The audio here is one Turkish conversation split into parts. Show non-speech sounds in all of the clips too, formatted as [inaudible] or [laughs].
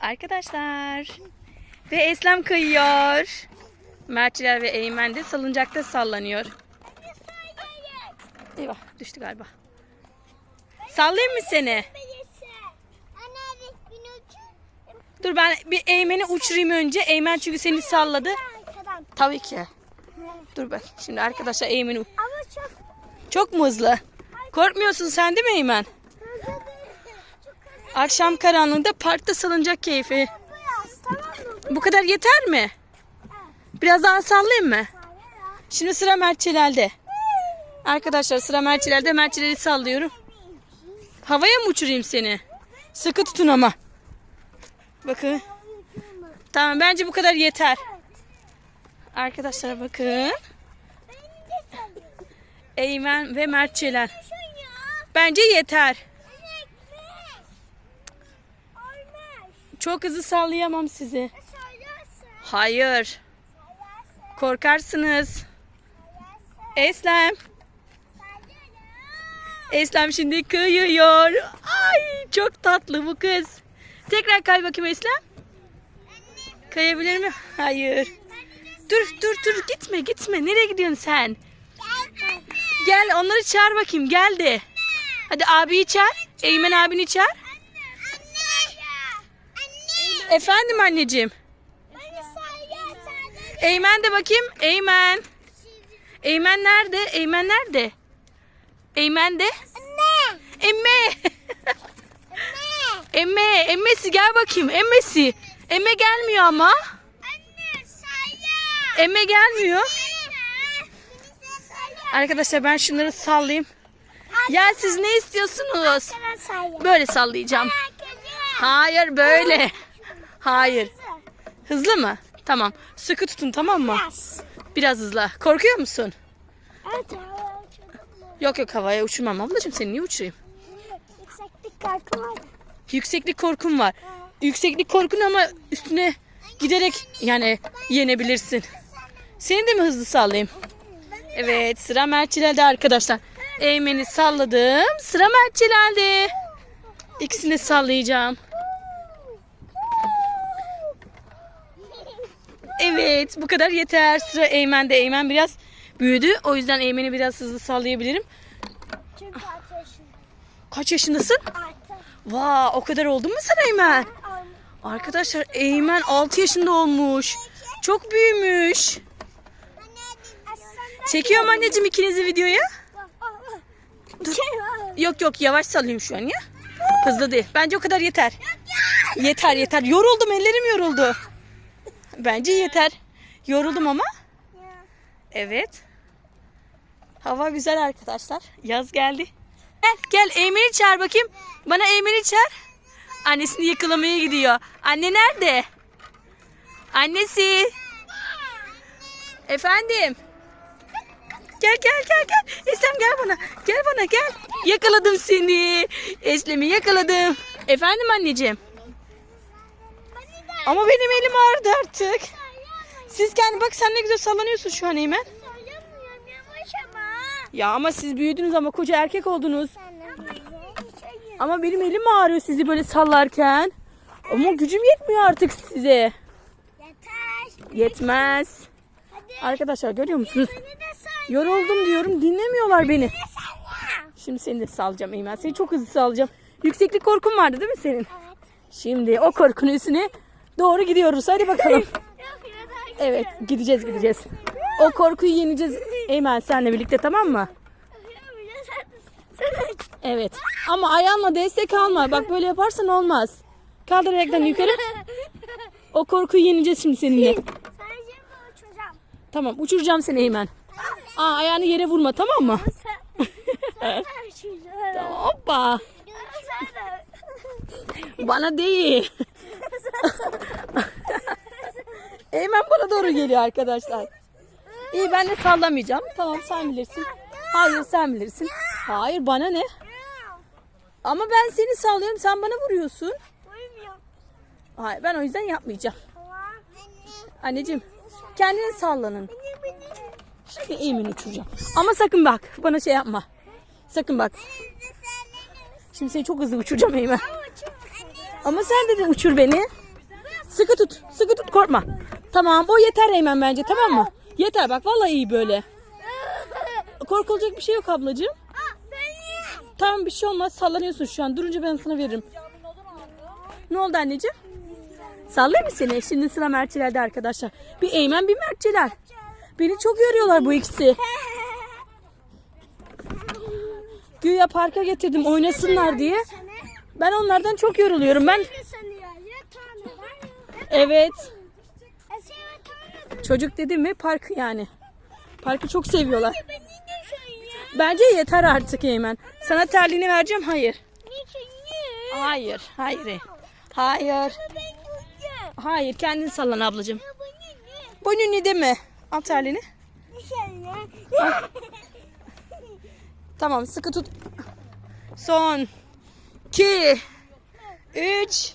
Arkadaşlar. Ve Eslem kayıyor. Mertçiler ve Eymen de salıncakta sallanıyor. Eyvah düştü galiba. Sallayayım mı seni? Dur ben bir Eymen'i uçurayım önce. Eymen çünkü seni salladı. Tabii ki. Dur bak. Şimdi arkadaşlar Eymen'i... Çok Çok mu hızlı? Korkmuyorsun sen değil mi Eymen? hızlı değil. Çok hızlı Akşam karanlığında parkta salıncak keyfi. Bu kadar yeter mi? Biraz daha sallayayım mı? Şimdi sıra Mert Çelal'de. Arkadaşlar sıra Mert Çelal'de. Mert Çelal'i sallıyorum. Havaya mı uçurayım seni? Sıkı tutun ama. Bakın. Tamam bence bu kadar yeter. Arkadaşlar bakın. Eymen ve Mert Çelal. Bence yeter. Çok hızlı sallayamam sizi. Hayır. Korkarsınız. Eslem. Eslem şimdi kayıyor. Ay çok tatlı bu kız. Tekrar kay bakayım Eslem. Kayabilir mi? Hayır. Dur dur dur gitme gitme. Nereye gidiyorsun sen? Gel onları çağır bakayım gel de. Hadi abiyi çağır. Eymen abini çağır. Efendim anneciğim. Eymen de bakayım. Eymen. Eymen nerede? Eymen nerede? Eymen de. Emme. Emme. Emmesi gel bakayım. Emmesi. Emme gelmiyor ama. Emme gelmiyor. Arkadaşlar ben şunları sallayayım. Ya siz ne istiyorsunuz? Böyle sallayacağım. Hayır böyle. Hayır. Hızlı mı? Tamam. Sıkı tutun tamam mı? Biraz hızlı. Korkuyor musun? Yok yok havaya uçurmam ablacığım seni niye uçurayım? Yükseklik korkum var. Yükseklik korkum var. Yükseklik korkun ama üstüne giderek yani yenebilirsin. Seni de mi hızlı sallayayım? Evet sıra Mertçiler'de arkadaşlar. Eymen'i salladım. Sıra Mertçiler'de. İkisini sallayacağım. Evet bu kadar yeter. Sıra Eymen'de. Eymen biraz büyüdü. O yüzden Eymen'i biraz hızlı sallayabilirim. Çünkü ateşim. Kaç yaşındasın? Artık. Vaa o kadar oldu mu sen Eymen? Arkadaşlar Eymen 6 yaşında olmuş. Çok büyümüş. Çekiyorum anneciğim ikinizi videoya. Dur. Yok yok yavaş salayım şu an ya. Hızlı değil. Bence o kadar yeter. Yeter yeter. Yoruldum ellerim yoruldu. Bence yeter. Yoruldum ama. Evet. Hava güzel arkadaşlar. Yaz geldi. Gel gel Eymen'i çağır bakayım. Bana Eymen'i çağır. Annesini yakalamaya gidiyor. Anne nerede? Annesi. Efendim. Gel gel gel gel. Eslem gel bana. Gel bana gel. Yakaladım seni. Eslem'i yakaladım. Efendim anneciğim. Ama benim elim ağrıdı artık. Siz kendi bak sen ne güzel sallanıyorsun şu an Eymen. Ama. Ya ama siz büyüdünüz ama koca erkek oldunuz. Bize şey Ama benim elim ağrıyor sizi böyle sallarken. Ama gücüm yetmiyor artık size. Yetmez. Arkadaşlar görüyor musunuz? Yoruldum diyorum dinlemiyorlar beni. Şimdi seni de salacağım Eymen. Seni çok hızlı salacağım. Yükseklik korkun vardı değil mi senin? Evet. Şimdi o korkunun üstüne doğru gidiyoruz. Hadi bakalım. [laughs] Evet gideceğiz gideceğiz. O korkuyu yeneceğiz Eymen senle birlikte tamam mı? Evet. Ama ayağınla destek alma. Bak böyle yaparsan olmaz. Kaldır ayaklarını yukarı. O korkuyu yeneceğiz şimdi seninle. Tamam uçuracağım seni Eymen. Aa ayağını yere vurma tamam mı? [laughs] Hoppa. Bana değil. [laughs] Eymen bana doğru geliyor arkadaşlar. İyi ben de sallamayacağım. Tamam sen bilirsin. Hayır sen bilirsin. Hayır bana ne? Ama ben seni sallıyorum sen bana vuruyorsun. Hayır ben o yüzden yapmayacağım. Anneciğim kendini sallanın. Şimdi Eymen'i uçuracağım. Ama sakın bak bana şey yapma. Sakın bak. Şimdi seni çok hızlı uçuracağım Eymen. Ama sen dedin uçur beni. Sıkı tut. Sıkı tut korkma. Tamam o yeter Eymen bence tamam mı? Yeter bak vallahi iyi böyle. Korkulacak bir şey yok ablacığım. Tamam bir şey olmaz sallanıyorsun şu an. Durunca ben sana veririm. Ne oldu anneciğim? Sallayayım mı seni? Şimdi sıra Mertçiler'de arkadaşlar. Bir Eymen bir Mertçiler. Beni çok yoruyorlar bu ikisi. Güya parka getirdim oynasınlar diye. Ben onlardan çok yoruluyorum. Ben Ne sanıyor? Ya tane var ya. Evet E tane. çocuk dedim mi park yani. Parkı çok seviyorlar. Bence yeter artık Eymen. Sana terliğini vereceğim. Hayır. Hayır. Hayır. Hayır. Hayır. Kendin sallan ablacığım. Ne deme. Al terliğini. [laughs] Tamam sıkı tut. Son. 2 3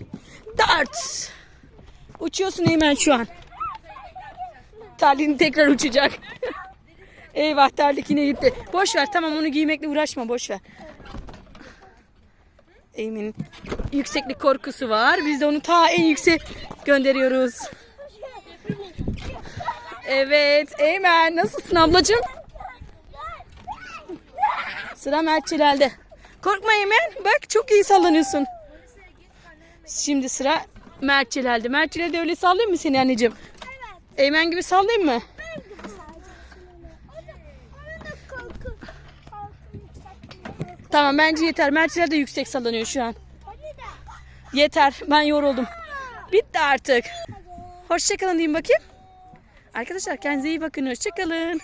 4 Uçuyorsun Eymen şu an. Terliğin tekrar uçacak. Eyvah terlik yine gitti. Boş ver tamam onu giymekle uğraşma boş ver. Eymen'in yükseklik korkusu var. Biz de onu ta en yüksek gönderiyoruz. Evet Eymen nasılsın ablacığım? Sıra Mert Çelal'de. Korkma Eymen. Bak çok iyi sallanıyorsun. Şimdi sıra Mert Çelal'de. Mert Çelal'de öyle sallayayım mı seni anneciğim? Eymen gibi sallayayım mı? Tamam bence yeter. Mert de yüksek sallanıyor şu an. Yeter. Ben yoruldum. Bitti artık. Hoşçakalın diyeyim bakayım. Arkadaşlar kendinize iyi bakın. Hoşçakalın.